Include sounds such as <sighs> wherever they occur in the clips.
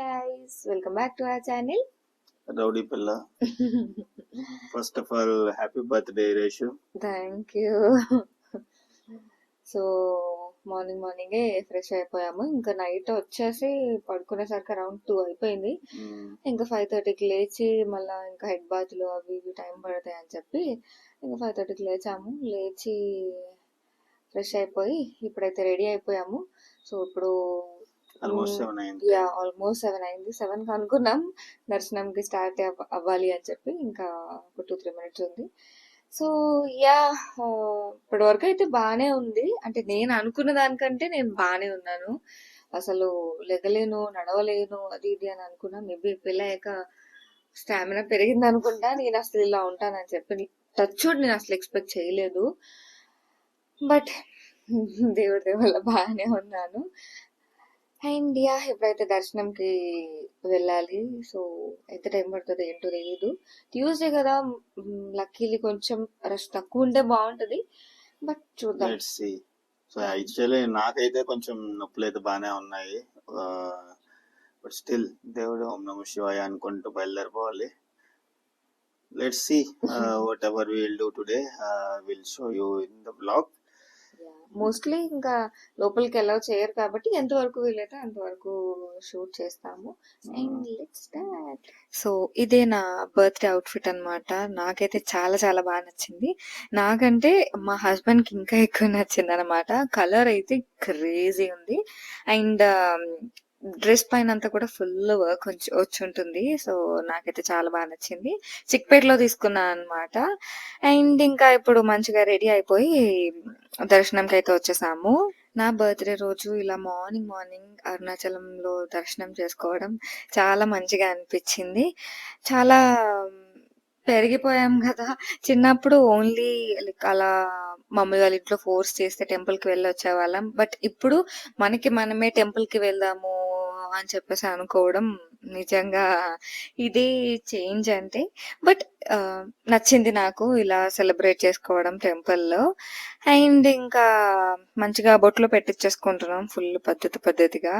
Guys welcome back to our channel rowdy పిల్ల first of all happy birthday Reshu thank you so morning మార్నింగే fresh అయిపోయాము. ఇంకా night వచ్చేసి పడుకునేసరికి around two అయిపోయింది. ఇంకా ఫైవ్ థర్టీకి లేచి మళ్ళీ ఇంకా హెడ్ బాత్లు అవి ఇవి టైం పడతాయి అని చెప్పి ఇంకా ఫైవ్ థర్టీకి లేచాము. లేచి ఫ్రెష్ అయిపోయి ఇప్పుడైతే రెడీ అయిపోయాము. సో ఇప్పుడు ఆల్మోస్ట్ సెవెన్ అయింది యా ఆల్మోస్ట్ సెవెన్ అయింది. సెవెన్ అనుకున్నాం. దర్శనంకి స్టార్ట్ అవ్వాలి అని చెప్పి ఇంకా ఒక టూ త్రీ మినిట్స్ ఉంది. సో యా ఇప్పటి వరకు అయితే బాగానే ఉంది. అంటే నేను అనుకున్న దానికంటే నేను బాగానే ఉన్నాను. అసలు లెగలేను నడవలేను అది ఇది అని అనుకున్నా. మేబీ పెళ్ళాక స్టామినా పెరిగింది అనుకుంటా. నేను అసలు ఇలా ఉంటానని చెప్పి టచ్ నేను అసలు ఎక్స్పెక్ట్ చేయలేదు. బట్ <laughs> దేవుడి దేవుళ్ళ బాగానే ఉన్నాను. అండ్ యా ఇప్పుడైతే దర్శనంకి వెళ్ళాలి సో ఎంత టైం పడుతుందో ఏంటో తెలియదు ట్యూస్డే కదా లక్కీలీ కొంచెం రష్ తక్కువ ఉంటే బాగుంటది. బట్ చూద్దాం. సో యాక్చువల్లీ నాకైతే కొంచెం నొప్పులు అయితే బాగానే ఉన్నాయి. బట్ స్టిల్ దేవుడు ఓం నమ శివాయ అనుకుంటూ బయలుదేరిపోవాలి. Let's see whatever will do today will show you in the vlog mostly ఇంకా లోపలికి ఎలా చేయరు కాబట్టి ఎంతవరకు వీలైతే అంతవరకు షూట్ చేస్తాము. అండ్ లెట్స్ స్టార్ట్ సో ఇదే నా బర్త్డే అవుట్ఫిట్ అన్నమాట. నాకైతే చాలా చాలా బాగా నచ్చింది. నాకంటే మా హస్బెండ్కి ఇంకా ఎక్కువ నచ్చింది అనమాట కలర్ అయితే క్రేజీ ఉంది. అండ్ డ్రెస్ పైన అంతా కూడా ఫుల్ వర్క్ వచ్చి ఉంటుంది సో నాకైతే చాలా బాగా నచ్చింది. చిక్పేటలో తీసుకున్నాను అనమాట అండ్ ఇంకా ఇప్పుడు మంచిగా రెడీ అయిపోయి దర్శనంకి అయితే వచ్చేసాము. నా బర్త్డే రోజు ఇలా మార్నింగ్ మార్నింగ్ అరుణాచలంలో దర్శనం చేసుకోవడం చాలా మంచిగా అనిపించింది. చాలా పెరిగిపోయాం కదా. చిన్నప్పుడు ఓన్లీ లైక్ అలా మమ్మీ వాళ్ళ ఇంట్లో ఫోర్స్ చేస్తే టెంపుల్కి వెళ్ళి వచ్చే వాళ్ళం బట్ ఇప్పుడు మనకి మనమే టెంపుల్కి వెళ్దాము అని చెప్పేసి అనుకోవడం నిజంగా ఇది చేంజ్ అంటే. బట్ నచ్చింది నాకు ఇలా సెలబ్రేట్ చేసుకోవడం టెంపుల్లో. అండ్ ఇంకా మంచిగా బొట్లు పెట్టించేసుకుంటున్నాం ఫుల్ పద్ధతి పద్ధతిగా.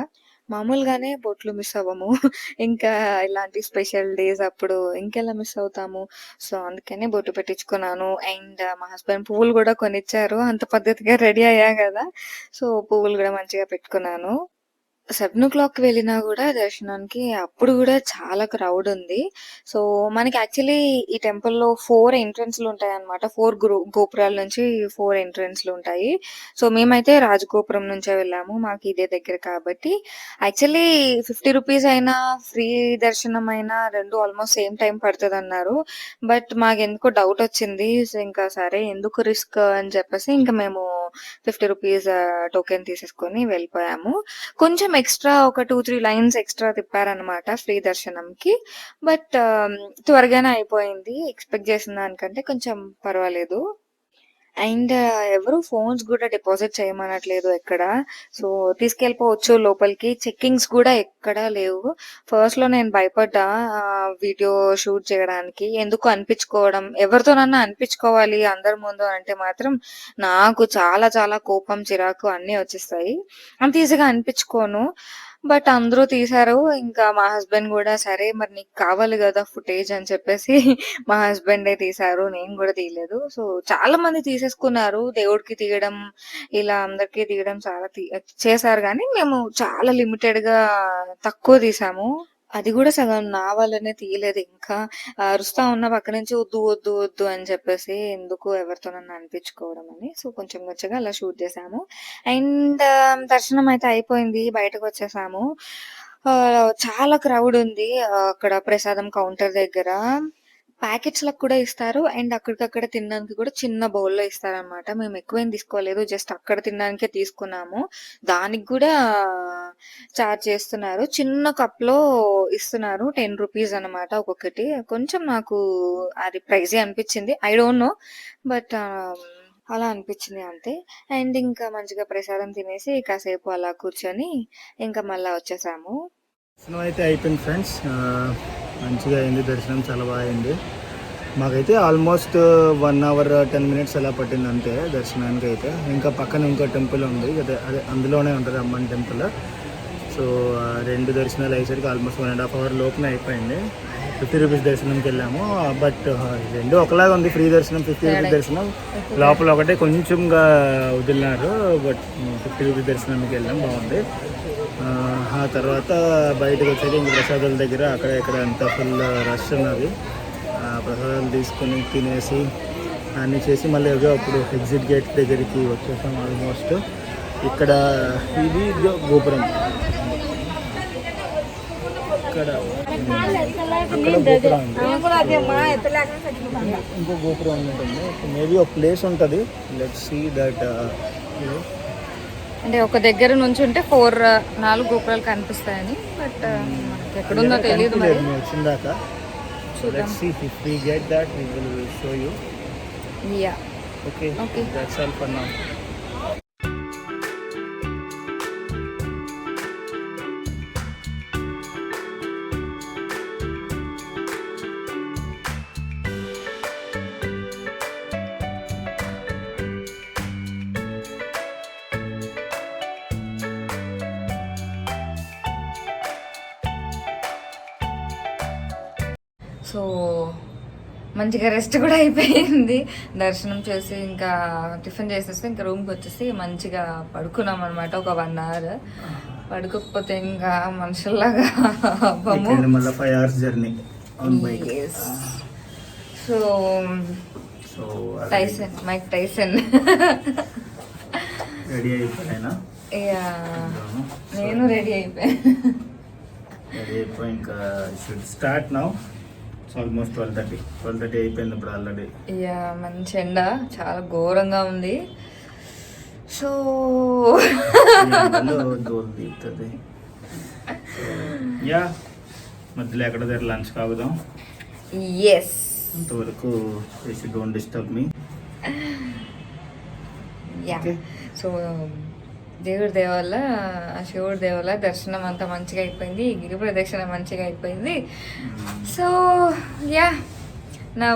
మామూలుగానే బొట్లు మిస్ అవ్వము. ఇంకా ఇలాంటి స్పెషల్ డేస్ అప్పుడు ఇంకెలా మిస్ అవుతాము? సో అందుకనే బొట్లు పెట్టించుకున్నాను అండ్ మా హస్బెండ్ పువ్వులు కూడా కొనిచ్చారు. అంత పద్ధతిగా రెడీ అయ్యా కదా. సో పువ్వులు కూడా మంచిగా పెట్టుకున్నాను. సెవెన్ ఓ క్లాక్ వెళ్ళినా కూడా దర్శనానికి అప్పుడు కూడా చాలా క్రౌడ్ ఉంది. సో మనకి యాక్చువల్లీ ఈ టెంపుల్లో ఫోర్ ఎంట్రన్స్లు ఉంటాయి అనమాట ఫోర్ గోపురాల నుంచి ఫోర్ ఎంట్రన్స్లు ఉంటాయి. సో మేమైతే రాజగోపురం నుంచే వెళ్ళాము. మాకు ఇదే దగ్గర కాబట్టి. యాక్చువల్లీ ఫిఫ్టీ రూపీస్ అయినా ఫ్రీ దర్శనం అయినా రెండు ఆల్మోస్ట్ సేమ్ టైం పడుతుంది అన్నారు బట్ మాకు ఎందుకో డౌట్ వచ్చింది. సో ఇంకా సరే ఎందుకు రిస్క్ అని చెప్పేసి ఇంకా మేము ఫిఫ్టీ రూపీస్ టోకెన్ తీసేసుకొని వెళ్ళిపోయాము. కొంచెం ఎక్స్ట్రా ఒక టూ త్రీ లైన్స్ ఎక్స్ట్రా తిప్పారనమాట ఫ్రీ దర్శనంకి బట్ త్వరగానే అయిపోయింది. ఎక్స్పెక్ట్ చేసిన దానికంటే కొంచెం పర్వాలేదు. అండ్ ఎవరు ఫోన్స్ కూడా డిపాజిట్ చేయమనట్లేదు ఎక్కడ. సో తీసుకెళ్ళిపోవచ్చు లోపలికి. చెక్కింగ్స్ కూడా ఎక్కడా లేవు. ఫస్ట్లో నేను భయపడ్డా వీడియో షూట్ చేయడానికి. ఎందుకు అనిపించుకోవడం? ఎవరితోనన్నా అనిపించుకోవాలి అందరి ముందు అంటే మాత్రం నాకు చాలా చాలా కోపం చిరాకు అన్నీ వచ్చేస్తాయి. అంత ఈజీగా అనిపించుకోను. బట్ అందరూ తీశారు. ఇంకా మా హస్బెండ్ కూడా సరే మరి నీకు కావాలి కదా ఫుటేజ్ అని చెప్పేసి <laughs> మా హస్బెండే తీశారు. నేను కూడా తీయలేదు. సో చాలా మంది తీసేసుకున్నారు. దేవుడికి తీయడం ఇలా అందరికీ తీయడం చాలా చేశారు. కానీ మేము చాలా లిమిటెడ్గా తక్కువ తీసాము. అది కూడా సగం నా వల్లనే తీయలేదు. ఇంకా అరుస్తా ఉన్న పక్క నుంచి వద్దు వద్దు వద్దు అని చెప్పేసి ఎందుకు ఎవరితోనన్నా అనిపించుకోవడం అని. సో కొంచెం కొంచెంగా అలా షూట్ చేసాము అండ్ దర్శనం అయితే అయిపోయింది. బయటకు వచ్చేసాము. చాలా క్రౌడ్ ఉంది అక్కడ ప్రసాదం కౌంటర్ దగ్గర. ప్యాకెట్స్లకు కూడా ఇస్తారు. అండ్ అక్కడికక్కడ తినడానికి కూడా చిన్న బౌల్లో ఇస్తారనమాట మేము ఎక్కువేం తీసుకోలేదు. జస్ట్ అక్కడ తినడానికే తీసుకున్నాము. దానికి కూడా చార్జ్ చేస్తున్నారు. చిన్న కప్లో ఇస్తున్నారు. టెన్ రూపీస్ అనమాట ఒక్కొక్కటి. కొంచెం నాకు అది ప్రైజే అనిపించింది. I don't know. బట్ అలా అనిపించింది అంతే. అండ్ ఇంకా మంచిగా ప్రసాదం తినేసి కాసేపు అలా కూర్చొని ఇంకా మళ్ళా వచ్చేసాము. అయితే అయిపోయింది ఫ్రెండ్స్. మంచిగా అయింది దర్శనం చాలా బాగా అయింది. మాకైతే almost one hour ten minutes అలా పట్టింది అంతే దర్శనానికి అయితే ఇంకా పక్కన ఇంకో టెంపుల్ ఉంది అదే అదే అందులోనే ఉంటుంది అమ్మన్ టెంపుల్. సో రెండు దర్శనాలు అయ్యేసరికి almost one and half hour లోపునే అయిపోయింది. ఫిఫ్టీ రూపీస్ దర్శనంకి వెళ్ళాము. బట్ రెండు ఒకలాగా ఉంది ఫ్రీ దర్శనం ఫిఫ్టీ రూపీస్ దర్శనం. లోపల ఒకటే కొంచెంగా వదిలినారు బట్ ఫిఫ్టీ రూపీస్ దర్శనానికి వెళ్ళాం బాగుంది. ఆ, తర్వాత బయటకు వచ్చాక ఇంక ప్రసాదాల దగ్గర. అక్కడ ఇక్కడ అంతా ఫుల్ రష్ ఉన్నది. ఆ, ప్రసాదాలు తీసుకుని తినేసి అన్నీ చేసి మళ్ళీ ఏదో అప్పుడు ఎగ్జిట్ గేట్ దగ్గరికి వచ్చేసాం ఆల్మోస్ట్. ఇక్కడ ఇది గోపురం. ఇక్కడ అక్కడ గోపురం ఇంకో గోపురం ఉంటుంది మేబీ ఒక ప్లేస్ ఉంటుంది. లెట్ సీ దట్ అంటే ఒక దగ్గర నుంచి ఉంటే ఫోర్ నాలుగు గోపురాలు కనిపిస్తాయని బట్ మనకి ఎక్కడుందో తెలియదు మరి. వచ్చిందాక let see if we get that we will show you yeah okay Okay. That's all for now so మంచిగా రెస్ట్ కూడా అయిపోయింది. దర్శనం చేసి ఇంకా టిఫిన్ చేసేసి ఇంకా రూమ్కి వచ్చేసి మంచిగా పడుకున్నాం అనమాట ఒక వన్ అవర్ పడుకోకపోతే ఇంకా మనుషుల్లాగా five hours journey so Tyson Mike Tyson ready అయిపోయినా? నేను రెడీ అయిపోయాను రెడీ అయిపోయి ఇంకా should start now almost twelve thirty twelve thirty అయిపోయింది ఇప్పుడు ఆల్రెడీ యా మంచి ఎండ. చాలా ఘోరంగా ఉంది. సో తీస్తుంది యా మధ్యలో ఎక్కడ దగ్గర లంచ్ కాగుదాం ఎస్ అంతవరకు don't disturb me yeah. So దేవుడి దేవల్ల శివుడి దేవల్ల దర్శనం అంతా మంచిగా అయిపోయింది. గిరి ప్రదక్షిణ మంచిగా అయిపోయింది. So yeah. నా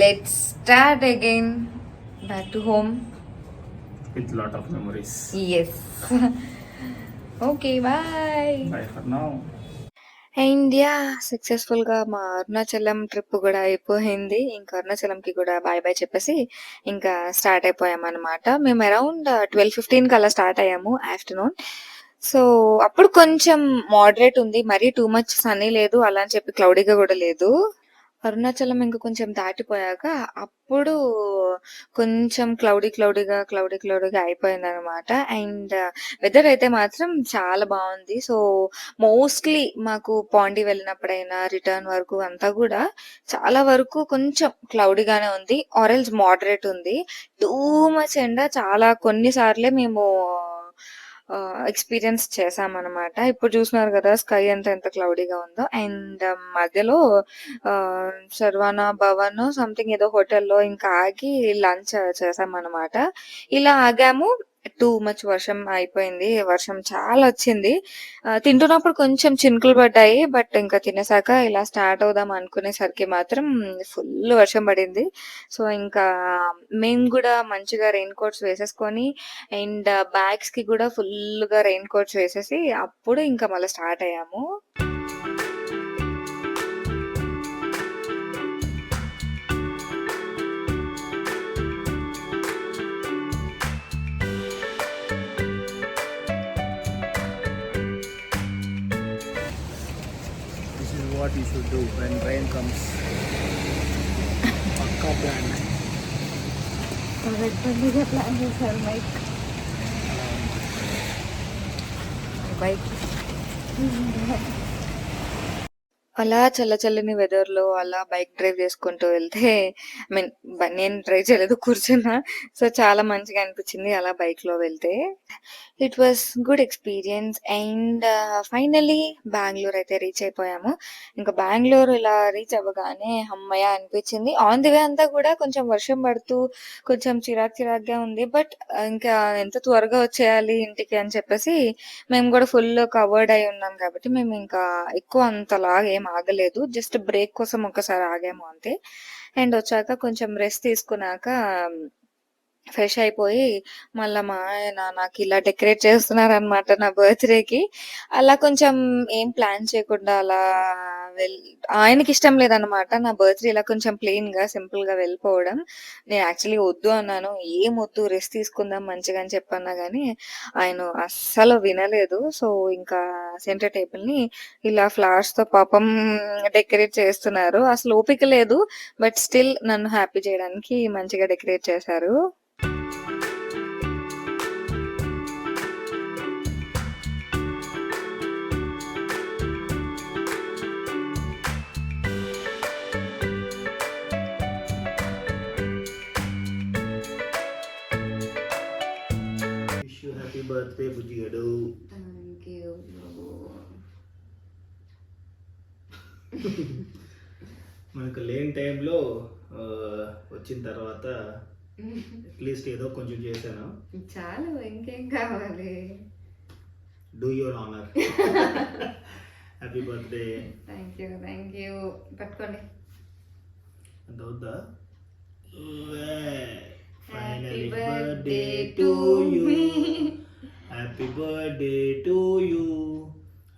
let start again back to home with lot of memories yes okay bye bye for now and yeah సక్సెస్ఫుల్గా మా అరుణాచలం ట్రిప్ కూడా అయిపోయింది. ఇంకా అరుణాచలంకి కూడా బాయ్ బాయ్ చెప్పేసి ఇంకా స్టార్ట్ అయిపోయాం అనమాట మేము అరౌండ్ ట్వెల్వ్ ఫిఫ్టీన్కి అలా స్టార్ట్ అయ్యాము ఆఫ్టర్నూన్ సో అప్పుడు కొంచెం మోడరేట్ ఉంది. మరీ టూ మచ్ సన్నీ లేదు. అలా అని చెప్పి క్లౌడీగా కూడా లేదు. అరుణాచలం ఇంకా కొంచెం దాటిపోయాక అప్పుడు కొంచెం క్లౌడీ క్లౌడీగా క్లౌడీ క్లౌడీగా అయిపోయింది అనమాట అండ్ వెదర్ అయితే మాత్రం చాలా బాగుంది. సో మోస్ట్లీ మాకు పాండి వెళ్ళినప్పుడైనా రిటర్న్ వరకు అంతా కూడా చాలా వరకు కొంచెం క్లౌడీగానే ఉంది. ఆరెంజ్ మోడరేట్ ఉంది. టూ మచ్ ఎండ. చాలా కొన్నిసార్లే మేము ఎక్స్పీరియన్స్ చేసామన్నమాట ఇప్పుడు చూస్తున్నారు కదా స్కై అంతా ఎంత క్లౌడీగా ఉందో. అండ్ మధ్యలో శర్వానా భవన్ సంథింగ్ ఏదో హోటల్లో ఇంకా ఆగి లంచ్ చేసామన్నమాట ఇలా ఆగాము. టూ మచ్ వర్షం అయిపోయింది. వర్షం చాలా వచ్చింది. తింటున్నప్పుడు కొంచెం చినుకులు పడ్డాయి బట్ ఇంకా తినేసాక ఇలా స్టార్ట్ అవుదాం అనుకునేసరికి మాత్రం ఫుల్ వర్షం పడింది. సో ఇంకా మేము కూడా మంచిగా రెయిన్ కోట్స్ వేసేసుకొని అండ్ బ్యాగ్స్కి కూడా ఫుల్గా రెయిన్ కోట్స్ వేసేసి అప్పుడు ఇంకా మళ్ళీ స్టార్ట్ అయ్యాము. What you should do when rain comes. పక్కా ప్లాన్ ప్లాన్ చేశారు మైక్ బైక్ అలా చల్ల చల్లని వెదర్లో అలా బైక్ డ్రైవ్ చేసుకుంటూ వెళ్తే ఐ మీన్ నేను డ్రైవ్ చేయలేదు కూర్చున్నా. సో చాలా మంచిగా అనిపించింది అలా బైక్లో వెళ్తే. It was good experience and finally Bengaluru అయితే రీచ్ అయిపోయాము. ఇంకా బెంగళూరు ఇలా రీచ్ అవ్వగానే అమ్మయ్య అనిపించింది. ఆన్ ది వే అంతా కూడా కొంచెం వర్షం పడుతూ కొంచెం చిరాక్ చిరాక్గా ఉంది. బట్ ఇంకా ఎంత త్వరగా వచ్చేయాలి ఇంటికి అని చెప్పేసి మేము కూడా ఫుల్ కవర్డ్ అయి ఉన్నాం కాబట్టి మేము ఇంకా ఎక్కువ అంతలా ఏం ఆగలేదు. జస్ట్ బ్రేక్ కోసం ఒకసారి ఆగాము అంతే. అండ్ వచ్చాక కొంచెం రెస్ట్ తీసుకున్నాక ఫ్రెష్ అయిపోయి మళ్ళా మా ఆయన నాకు ఇలా డెకరేట్ చేస్తున్నారనమాట నా బర్త్‌డేకి. అలా కొంచెం ఏం ప్లాన్ చేయకుండా అలా వెల్ ఆయనకి ఇష్టం లేదనమాట. నా బర్త్‌డే ఇలా కొంచెం ప్లెయిన్‌గా, సింపుల్‌గా వెళ్ళిపోవడం. నేను యాక్చువల్లీ వద్దు అన్నాను. "ఏం వద్దు రెస్ట్ తీసుకుందాం మంచిగా" అని చెప్పన్నా కానీ ఆయన అస్సలు వినలేదు. సో, ఇంకా సెంటర్ టేబుల్‌ని ఇలా ఫ్లవర్స్‌తో పాపం డెకరేట్ చేస్తున్నారు. అసలు ఓపిక లేదు. బట్ స్టిల్ నన్ను హ్యాపీ చేయడానికి మంచిగా డెకరేట్ చేశారు. బర్త్డే బుజ్జిగాడు థ్యాంక్ యూ. మనకు లేని టైంలో వచ్చిన తర్వాత అట్లీస్ట్ ఏదో కొంచెం చేశాను చాలు ఇంకేం కావాలి? Do your honour happy birthday thank you. Thank you. పట్టుకోండి. అంత అవుద్దా birthday birthday to to you me. Happy birthday to you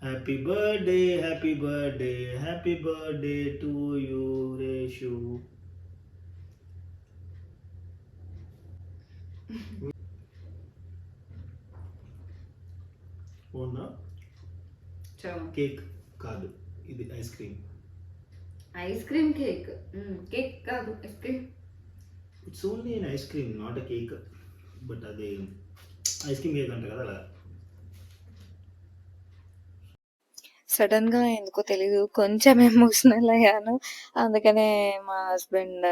happy birthday happy birthday happy birthday to you Reshu అవునా చాలు. కేక్ కాదు ఇది ice cream ice cream cake. Hmm. Cake కాదు ice cream. It's only an ice cream not a cake but అది ice cream cake అంట కదా అలా సడన్‌గా ఎందుకో తెలీదు. కొంచెం ఎమోషనల్ అయ్యాను. అందుకనే మా హస్బెండ్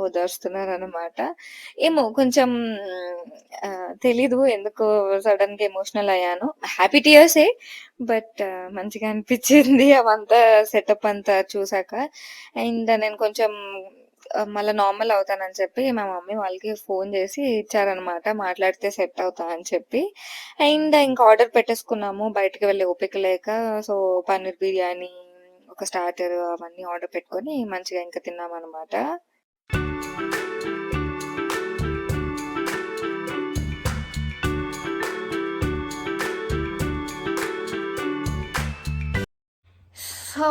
ఓదారుస్తున్నారనమాట. ఏమో కొంచెం ఆహ్, తెలీదు ఎందుకో సడన్‌గా ఎమోషనల్ అయ్యాను. హ్యాపీ టియర్సే బట్ మంచిగా అనిపించింది అవంతా సెటప్ అంతా చూసాక. అండ్ నేను కొంచెం మళ్ళీ నార్మల్ అవుతానని చెప్పి మా మమ్మీ వాళ్ళకి ఫోన్ చేసి ఇచ్చారనమాట. మాట్లాడితే సెట్ అవుతా అని చెప్పి. అండ్ ఇంకా ఆర్డర్ పెట్టేసుకున్నాము. బయటికి వెళ్ళే ఓపిక లేక. సో, పన్నీర్ బిర్యానీ, ఒక స్టార్టర్ అవన్నీ ఆర్డర్ పెట్టుకొని మంచిగా ఇంకా తిన్నాం అనమాట సో,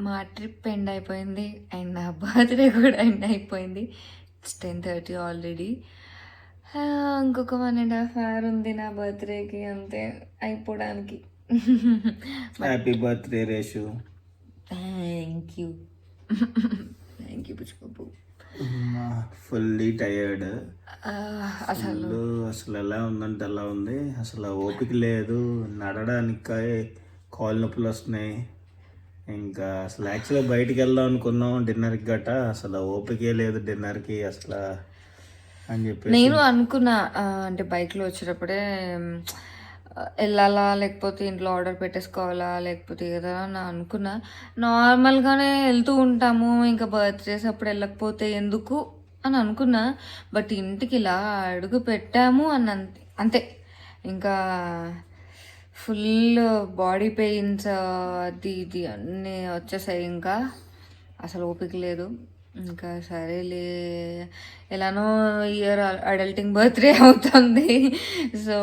మా ట్రిప్ ఎండ్ అయిపోయింది. అండ్ నా బర్త్‌డే కూడా ఎండ్ అయిపోయింది. It's 10:30 already. ఆహ్, ఇంకొక 1 ½ అవర్ ఉంది నా బర్త్‌డేకి అంతే అయిపోవడానికి. Happy birthday Reshu thank you. Thank you Buchibabu. Fully tired ah, అసలు అసలు ఎలా ఉందంటే అలా ఉంది అసలు ఓపిక లేదు నడడానికి కాళ్ళు నొప్పులు వస్తున్నాయి ఇంకా అసలు యాక్చువల్గా బయటికి వెళ్దాం అనుకున్నాం డిన్నర్కి గట్ట అసలు ఓపికే లేదు డిన్నర్కి అసలు అని చెప్పి నేను అనుకున్నా అంటే బైక్‌లో వచ్చేటప్పుడే వెళ్ళాలా లేకపోతే ఇంట్లో ఆర్డర్ పెట్టేసుకోవాలా? లేకపోతే ఏదైనా అని అనుకున్నా. నార్మల్‌గానే వెళ్తూ ఉంటాము. ఇంకా బర్త్‌డేస్ అప్పుడు వెళ్ళకపోతే ఎందుకు అని అనుకున్నా. బట్ ఇంటికి ఇలా అడుగు పెట్టాము అన్నంతే అంతే. ఇంకా ఫుల్ బాడీ పెయిన్స్ అది ఇది అన్నీ వచ్చేసాయి ఇంకా. అసలు ఓపిక లేదు. ఇంకా సరేలే ఎలానో ఇయర్ అడల్టింగ్ బర్త్‌డే అవుతుంది. సో,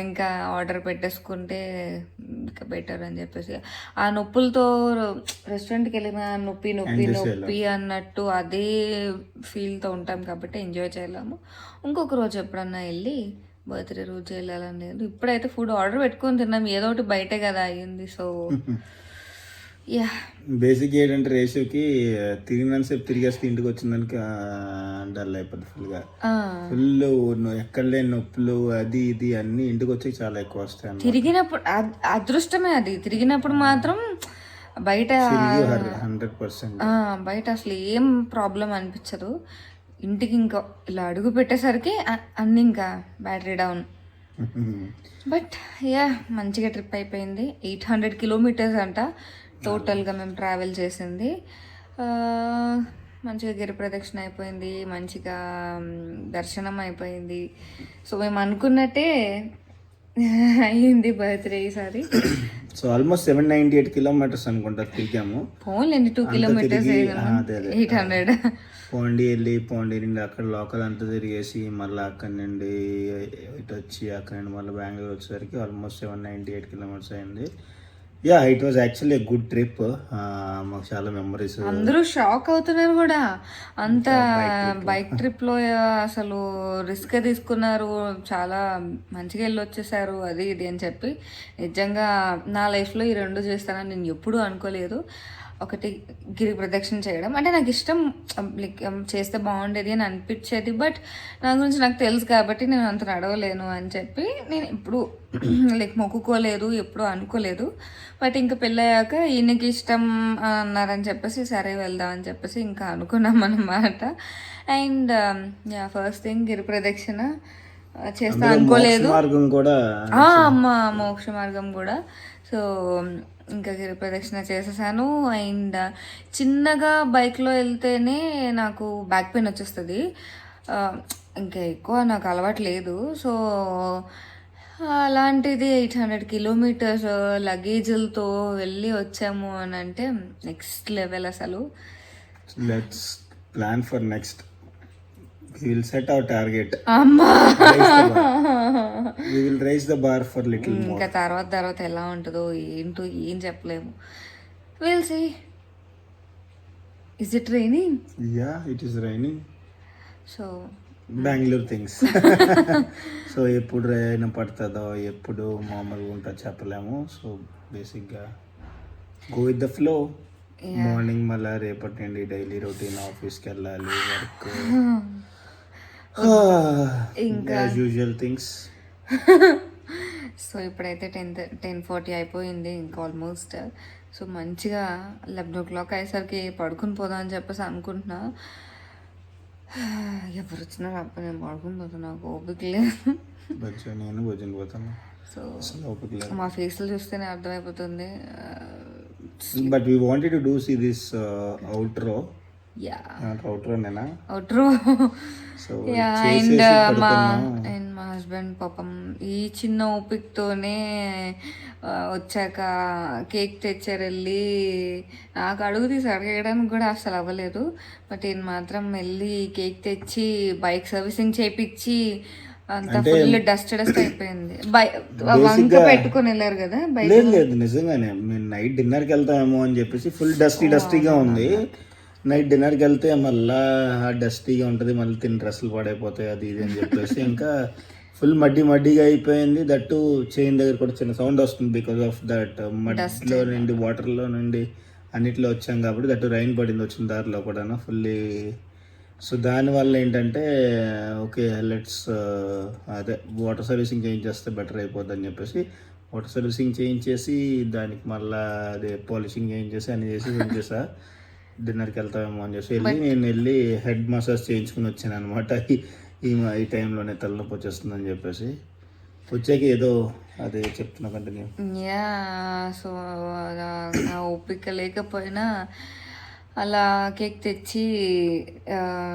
ఇంకా ఆర్డర్ పెట్టేసుకుంటే ఇంకా బెటర్ అని చెప్పేసి. ఆ నొప్పులతో రెస్టారెంట్‌కెళ్ళిన నొప్పి, నొప్పి, చేయలేం. నొప్పి అన్నట్టు అదే ఫీల్‌తో ఉంటాం కాబట్టి ఎంజాయ్ చేయలేము. ఇంకొక రోజు ఎప్పుడన్నా ఎళ్ళి బర్త్‌డే రోజు ఎళ్ళాలని లేదు. ఇప్పుడైతే ఫుడ్ ఆర్డర్ పెట్టుకొని తిన్నాం. ఏదో ఒకటి బయటే కదా అయ్యింది. So, <laughs> yeah! బేసిక్ ఏంటంటే రేషుకి తిరిగినంతసేపు తిరిగేస్తే ఇంటికి వచ్చిందానికి డల్ అయిపోద్ది ఫుల్గా! ఫుల్ ఎక్కడ లేని నొప్పులు అది ఇది అన్నీ ఇంటికి వచ్చి చాలా ఎక్కువ వస్తాయి తిరిగినప్పుడు అద్ అదృష్టమే అది. తిరిగినప్పుడు మాత్రం బయట హండ్రెడ్ పర్సెంట్! బయట అసలు ఏం ప్రాబ్లమ్ అనిపించదు. ఇంటికి ఇంకా ఇలా అడుగు పెట్టేసరికి అన్నీ ఇంకా బ్యాటరీ డౌన్. <laughs> But yeah! మంచిగా ట్రిప్ అయిపోయింది. 800 కిలోమీటర్స్ అంట టోటల్‌గా మేము ట్రావెల్ చేసింది. మంచిగా గిరి ప్రదక్షిణ అయిపోయింది. మంచిగా దర్శనం అయిపోయింది. సో, మేము అనుకున్నట్టే <laughs> అయింది బర్త్‌డే ఈసారి. <coughs> So almost seven ninety eight kilometres అనుకుంటా తిరిగాము 2 అంతా కిలోమీటర్స్ అదే. 800 పోండి వెళ్ళి పోండి. నుండి అక్కడ లోకల్ అంతా తిరిగేసి మళ్ళీ అక్కడ నుండి ఇటు వచ్చి అక్కడ నుండి మళ్ళీ బెంగళూరు వచ్చేసరికి almost seven ninety eight kilometres అయింది. Yeah it was actually good trip మాకు చాలా మెమరీస్ అందరూ షాక్ అవుతున్నారు కూడా. అంత బైక్ ట్రిప్లో. అసలు రిస్క్ తీసుకున్నారు. చాలా మంచిగా వెళ్ళి వచ్చేసారు. అది ఇది అని చెప్పి. నిజంగా నా లైఫ్లో ఈ రెండు చేస్తానని నేను ఎప్పుడూ అనుకోలేదు. ఒకటి గిరి ప్రదక్షిణ చేయడం. అంటే నాకు ఇష్టం లైక్ చేస్తే బాగుండేది అని అనిపించేది. బట్ నా గురించి నాకు తెలుసు కాబట్టి నేను అంత నడవలేను అని చెప్పి నేను ఎప్పుడు లైక్ <clears throat> మొక్కుకోలేదు ఎప్పుడు అనుకోలేదు. బట్ ఇంకా పెళ్ళయ్యాక ఈయనకి ఇష్టం అన్నారని చెప్పేసి సరే వెళ్దాం అని చెప్పేసి ఇంకా అనుకున్నాం అన్నమాట. అండ్ యా ఫస్ట్ థింగ్ గిరి ప్రదక్షిణ చేస్తా అనుకోలేదు. మార్గం కూడా ఆ, అమ్మ మోక్ష మార్గం కూడా. సో ఇంకా గిరి ప్రదక్షిణ చేసేసాను. అండ్ చిన్నగా బైక్లో వెళ్తేనే నాకు బ్యాక్ పెయిన్ వచ్చేస్తుంది. ఇంకా ఎక్కువ నాకు అలవాటు లేదు. సో అలాంటిది ఎయిట్ హండ్రెడ్ కిలోమీటర్స్ లగేజీలతో వెళ్ళి వచ్చాము అని అంటే నెక్స్ట్ లెవెల్ అసలు. Let's plan for next will set our target అమ్మా. Will raise the bar for little more ఇంకా తర్వాత తర్వాత ఎలా ఉంటుందో ఏంటో ఏం చెప్పలేము. Will see is it training yeah it is raining so Bengaluru things so ఎప్పుడు రైన్ పడుతుందో ఎప్పుడు మామూలుగా ఉంటుందో చెప్పలేము. సో బేసిక్గా go with the flow morning మళ్ళీ రేపటి నుండి డైలీ రొటీన్ ఆఫీస్కి వెళ్ళాలి వర్క్ <laughs> ఇంకా యూజువల్ థింగ్స్ సో ఇప్పుడైతే టెన్ టెన్ ఫార్టీ అయిపోయింది ఇంకా ఆల్మోస్ట్ సో మంచిగా లెవెన్ ఓ క్లాక్ అయ్యేసరికి పడుకుని పోదాం అని చెప్పేసి అనుకుంటున్నా. <sighs> ఎవరు వచ్చినా రాకపోతే నేను పడుకుని పోతున్నా నాకు ఓపిక లేదు. నేను భోజనం పోతాను. సో అసలు ఓపిక లేదు. మా ఫేస్లు చూస్తేనే అర్థమైపోతుంది. But we wanted to do see this outro and <laughs> మా అండ్ మా హస్బెండ్ పాపం ఈ చిన్న ఓపికతోనే వచ్చాక కేక్ తెచ్చారు వెళ్ళి నాకు అడుగు తీసి అడగడానికి కూడా అసలు అవ్వలేదు. బట్ ఈయన మాత్రం వెళ్ళి కేక్ తెచ్చి బైక్ సర్వీసింగ్ చేపించి అంత ఫుల్ డస్ట్ డస్ట్ అయిపోయింది. బై వంక పెట్టుకొని వెళ్ళారు కదా బైక్ లేదు లేదు నిజంగానే. మేము నైట్ డిన్నర్కి వెళ్తామేమో అని చెప్పేసి ఫుల్ డస్టీ డస్టీగా ఉంది. నైట్ డిన్నర్కి వెళ్తే మళ్ళా డస్టీగా ఉంటుంది మళ్ళీ తిని డ్రెస్సులు పడైపోతాయి అది ఇది అని చెప్పేసి. ఇంకా ఫుల్ మడ్డి మడ్డిగా అయిపోయింది. దట్టు చైన్ దగ్గర కూడా చిన్న సౌండ్ వస్తుంది బికాస్ ఆఫ్ దట్ మడ్లో నుండి వాటర్లో నుండి అన్నిట్లో వచ్చాం కాబట్టి దట్టు రైన్ పడింది వచ్చిన దారిలో కూడా ఫుల్లీ. సో దానివల్ల ఏంటంటే ఓకే లెట్స్ అదే వాటర్ సర్వీసింగ్ చేయించేస్తే బెటర్ అయిపోద్ది అని చెప్పేసి వాటర్ సర్వీసింగ్ చేయించేసి దానికి మళ్ళా అదే పాలిషింగ్ చేయించేసి అన్ని చేసి చేసా డిన్నర్కి వెళ్తామేమో అని చెప్పి వెళ్ళి నేను వెళ్ళి హెడ్ మసాజ్ చేయించుకుని వచ్చాను అనమాట ఈ ఈ టైంలోనే తలనొప్పి వచ్చేస్తుందని చెప్పేసి. వచ్చాక ఏదో అదే చెప్తున్నా కంటిన్యూ. యా సో నా ఓపిక లేకపోయినా అలా కేక్ తెచ్చి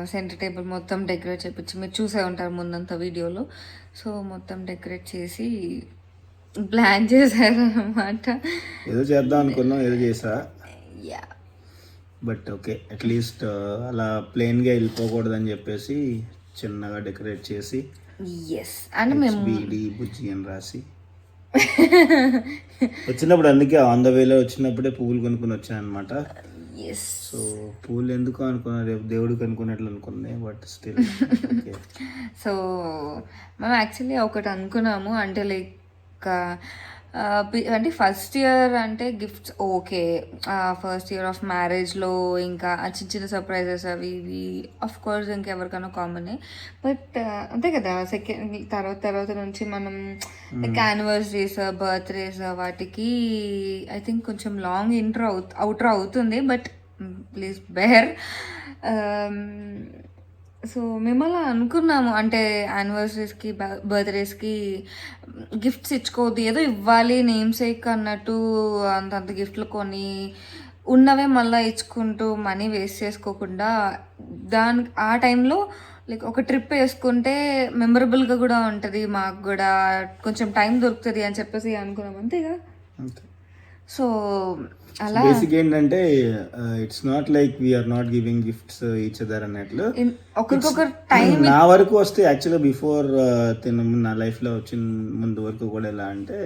సెంటర్ టేబుల్ మొత్తం డెకరేట్ చేపించి మీరు చూసే ఉంటారు ముందంతా వీడియోలో. సో మొత్తం డెకరేట్ చేసి ప్లాన్ చేశారు అనమాట ఏదో చేద్దాం అనుకున్నాం ఏదో చేసా. యా. బట్ ఓకే అట్లీస్ట్ అలా ప్లెయిన్గా వెళ్ళిపోకూడదని చెప్పేసి చిన్నగా డెకరేట్ చేసి ఎస్ అంటే మేము బీడి బుజ్జి అని రాసి. వచ్చినప్పుడు అందుకే ఆన్ ద వేలో వచ్చినప్పుడే పువ్వులు కొనుక్కొని వచ్చాను అనమాట సో పూలు ఎందుకు అనుకున్నా రేపు దేవుడికి అనుకున్నట్లు అనుకుంది బట్ స్టిల్ ఓకే సో మేము యాక్చువల్లీ ఒకటి అనుకున్నాము అంటే లైక్ అంటే ఫస్ట్ ఇయర్ అంటే gifts okay. First year of మ్యారేజ్లో ఇంకా చిన్న చిన్న సర్ప్రైజెస్ అవి ఇవి ఆఫ్ కోర్స్ ఇంకెవరికైనా కామనే బట్ అంతే కదా సెకండ్ తర్వాత తర్వాత నుంచి మనం లైక్ యానివర్సరీస్ బర్త్డేస్ వాటికి ఐ థింక్ కొంచెం లాంగ్ ఇంట్రో అవు అవుట్రో అవుతుంది. బట్ ప్లీజ్ బేర్ సో మేము అలా అనుకున్నాము అంటే యానివర్సరీస్కి బర్త్డేస్కి గిఫ్ట్స్ ఇచ్చుకోవద్దు ఏదో ఇవ్వాలి నేమ్ సేక్ అన్నట్టు అంతంత గిఫ్ట్లు కొని ఉన్నవే మళ్ళీ ఇచ్చుకుంటూ మనీ వేస్ట్ చేసుకోకుండా దాని ఆ టైంలో లైక్ ఒక ట్రిప్ వేసుకుంటే మెమరబుల్గా కూడా ఉంటుంది మాకు కూడా కొంచెం టైం దొరుకుతుంది అని చెప్పేసి అనుకున్నాం అంతేగా? అంతే. సో అలా. బేసిక్ ఏంటంటే it's not like we are not giving gifts each other అన్నట్లు. ఒకరికొకరు టైం నా వరకు వస్తే యాక్చువల్గా బిఫోర్ తిన నా లైఫ్లో వచ్చిన ముందు వరకు కూడా ఎలా అంటే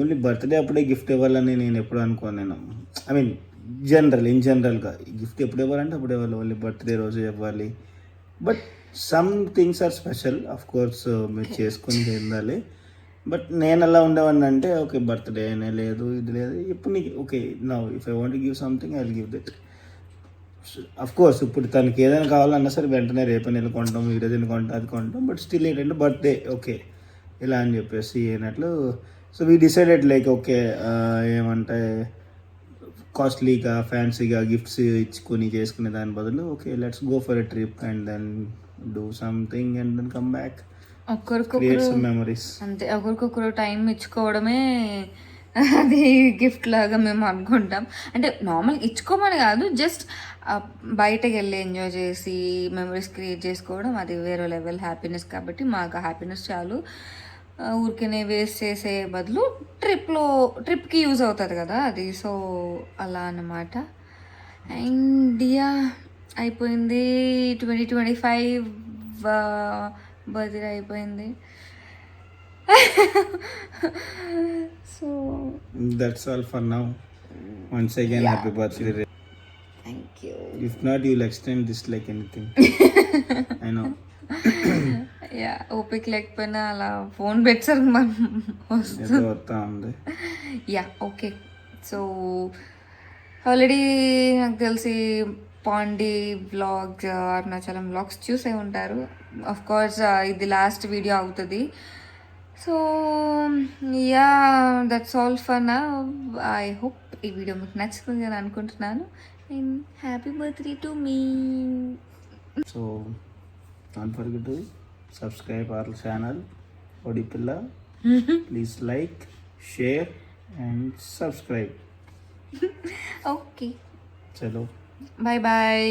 ఓన్లీ బర్త్డే అప్పుడే గిఫ్ట్ ఇవ్వాలని నేను ఎప్పుడు అనుకోను నేను ఐ మీన్ జనరల్ ఇన్ జనరల్గా గిఫ్ట్ ఎప్పుడు ఇవ్వాలంటే అప్పుడు ఇవ్వాలి ఓన్లీ బర్త్డే రోజు ఇవ్వాలి. But some things are special of course మీరు చేసుకుని ఉండాలి. బట్ నేను ఎలా ఉండేవాడిని అంటే ఓకే బర్త్డే అనే లేదు ఇది లేదు. ఇప్పుడు నీకు ఓకే నా if I want give something I will give that of course ఇప్పుడు తనకి ఏదైనా కావాలన్నా సరే వెంటనే రేపు నేను కొంటాం ఈ రోజు కొంటాం అది కొంటాం బట్ స్టిల్ ఏంటంటే బర్త్డే ఓకే ఇలా అని చెప్పేసి అయినట్లు so we decided like okay ఏమంటే కాస్ట్లీగా ఫ్యాన్సీగా గిఫ్ట్స్ ఇచ్చుకొని చేసుకునే దాని బదులు okay let's go for a trip and then do something and then come back. ఒకరికొకరు మెమరీస్ అంతే ఒకరికొకరు టైం ఇచ్చుకోవడమే అది గిఫ్ట్ లాగా మేము అనుకుంటాం. అంటే నార్మల్ ఇచ్చుకోమని కాదు జస్ట్ బయటకు వెళ్ళి ఎంజాయ్ చేసి మెమరీస్ క్రియేట్ చేసుకోవడం అది వేరే లెవెల్ హ్యాపీనెస్ కాబట్టి మాకు హ్యాపీనెస్ చాలు. ఊరికనే వేస్ట్ చేసే బదులు ట్రిప్లో ట్రిప్కి యూజ్ అవుతుంది కదా అది. సో అలా అన్నమాట. అండ్ యా అయిపోయింది ట్వంటీ ట్వంటీ ఫైవ్ బర్త్డే అయిపోయింది. So that's all for now once again happy birthday thank you if not you'll extend this like anything I know yeah ఓపిక లేకపోయినా అలా ఫోన్ పెట్టారు మనం. ఏదో వస్తా ఉంది. యా ఓకే సో ఆల్రెడీ నాకు తెలిసి పాండి వ్లాగ్స్ అరుణాచలం వ్లాగ్స్ చూసే ఉంటారు. కోర్స్ ఇది లాస్ట్ వీడియో అవుతుంది. So yeah that's all for now I hope ఈ వీడియో మీకు నచ్చుతుంది అని అనుకుంటున్నాను. And happy birthday to me so not forget to subscribe our channel ఒడిపిల్ల please like share and subscribe okay చలో బాయ్ బాయ్